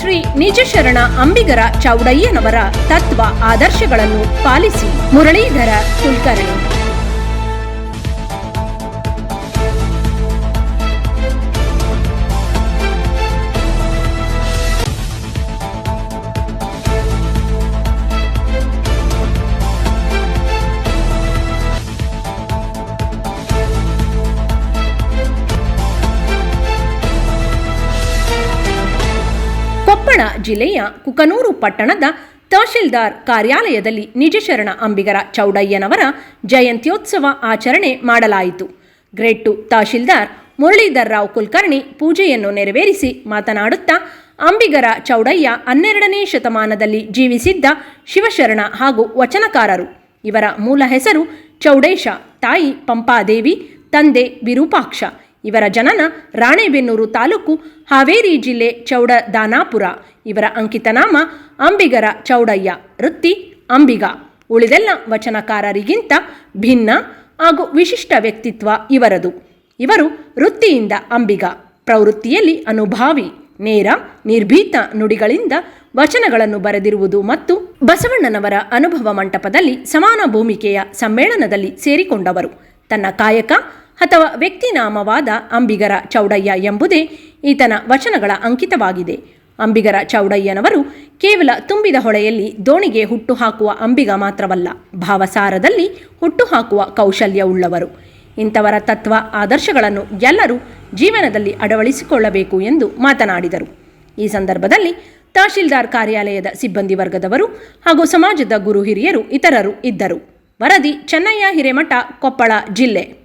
ಶ್ರೀ ನಿಜಶರಣ ಅಂಬಿಗರ ಚೌಡಯ್ಯನವರ ತತ್ವ ಆದರ್ಶಗಳನ್ನು ಪಾಲಿಸಿ ಮುರಳೀಧರ ಕುಲಕರ್ಣಿ. ಜಿಲ್ಲೆಯ ಕುಕನೂರು ಪಟ್ಟಣದ ತಹಶೀಲ್ದಾರ್ ಕಾರ್ಯಾಲಯದಲ್ಲಿ ನಿಜಶರಣ ಅಂಬಿಗರ ಚೌಡಯ್ಯನವರ ಜಯಂತ್ಯೋತ್ಸವ ಆಚರಣೆ ಮಾಡಲಾಯಿತು. ಗ್ರೇಟ್ ಟು ತಹಶೀಲ್ದಾರ್ ಮುರಳೀಧರ್ ರಾವ್ ಕುಲಕರ್ಣಿ ಪೂಜೆಯನ್ನು ನೆರವೇರಿಸಿ ಮಾತನಾಡುತ್ತಾ, ಅಂಬಿಗರ ಚೌಡಯ್ಯ ಹನ್ನೆರಡನೇ ಶತಮಾನದಲ್ಲಿ ಜೀವಿಸಿದ್ದ ಶಿವಶರಣ ಹಾಗೂ ವಚನಕಾರರು. ಇವರ ಮೂಲ ಹೆಸರು ಚೌಡೇಶ, ತಾಯಿ ಪಂಪಾದೇವಿ, ತಂದೆ ವಿರೂಪಾಕ್ಷ. ಇವರ ಜನನ ರಾಣೆಬೆನ್ನೂರು ತಾಲೂಕು ಹಾವೇರಿ ಜಿಲ್ಲೆ ಚೌಡ ದಾನಾಪುರ. ಇವರ ಅಂಕಿತನಾಮ ಅಂಬಿಗರ ಚೌಡಯ್ಯ, ವೃತ್ತಿ ಅಂಬಿಗ. ಉಳಿದೆಲ್ಲ ವಚನಕಾರರಿಗಿಂತ ಭಿನ್ನ ಹಾಗೂ ವಿಶಿಷ್ಟ ವ್ಯಕ್ತಿತ್ವ ಇವರದು. ಇವರು ವೃತ್ತಿಯಿಂದ ಅಂಬಿಗ, ಪ್ರವೃತ್ತಿಯಲ್ಲಿ ಅನುಭಾವಿ, ನೇರ, ನಿರ್ಭೀತ ನುಡಿಗಳಿಂದ ವಚನಗಳನ್ನು ಬರೆದಿರುವುದು ಮತ್ತು ಬಸವಣ್ಣನವರ ಅನುಭವ ಮಂಟಪದಲ್ಲಿ ಸಮಾನ ಭೂಮಿಕೆಯ ಸಮ್ಮೇಳನದಲ್ಲಿ ಸೇರಿಕೊಂಡವರು. ತನ್ನ ಕಾಯಕ ಅಥವಾ ವ್ಯಕ್ತಿನಾಮವಾದ ಅಂಬಿಗರ ಚೌಡಯ್ಯ ಎಂಬುದೇ ಈತನ ವಚನಗಳ ಅಂಕಿತವಾಗಿದೆ. ಅಂಬಿಗರ ಚೌಡಯ್ಯನವರು ಕೇವಲ ತುಂಬಿದ ಹೊಳೆಯಲ್ಲಿ ದೋಣಿಗೆ ಹುಟ್ಟು ಹಾಕುವ ಅಂಬಿಗ ಮಾತ್ರವಲ್ಲ, ಭಾವಸಾರದಲ್ಲಿ ಹುಟ್ಟು ಹಾಕುವ ಕೌಶಲ್ಯವುಳ್ಳವರು ಇಂಥವರ ತತ್ವ, ಆದರ್ಶಗಳನ್ನು ಎಲ್ಲರೂ ಜೀವನದಲ್ಲಿ ಅಳವಡಿಸಿಕೊಳ್ಳಬೇಕು ಎಂದು ಮಾತನಾಡಿದರು. ಈ ಸಂದರ್ಭದಲ್ಲಿ ತಹಶೀಲ್ದಾರ್ ಕಾರ್ಯಾಲಯದ ಸಿಬ್ಬಂದಿ ವರ್ಗದವರು ಹಾಗೂ ಸಮಾಜದ ಗುರು ಹಿರಿಯರು ಇತರರು ಇದ್ದರು. ವರದಿ ಚೆನ್ನಯ್ಯ ಹಿರೇಮಠ, ಕೊಪ್ಪಳ ಜಿಲ್ಲೆ.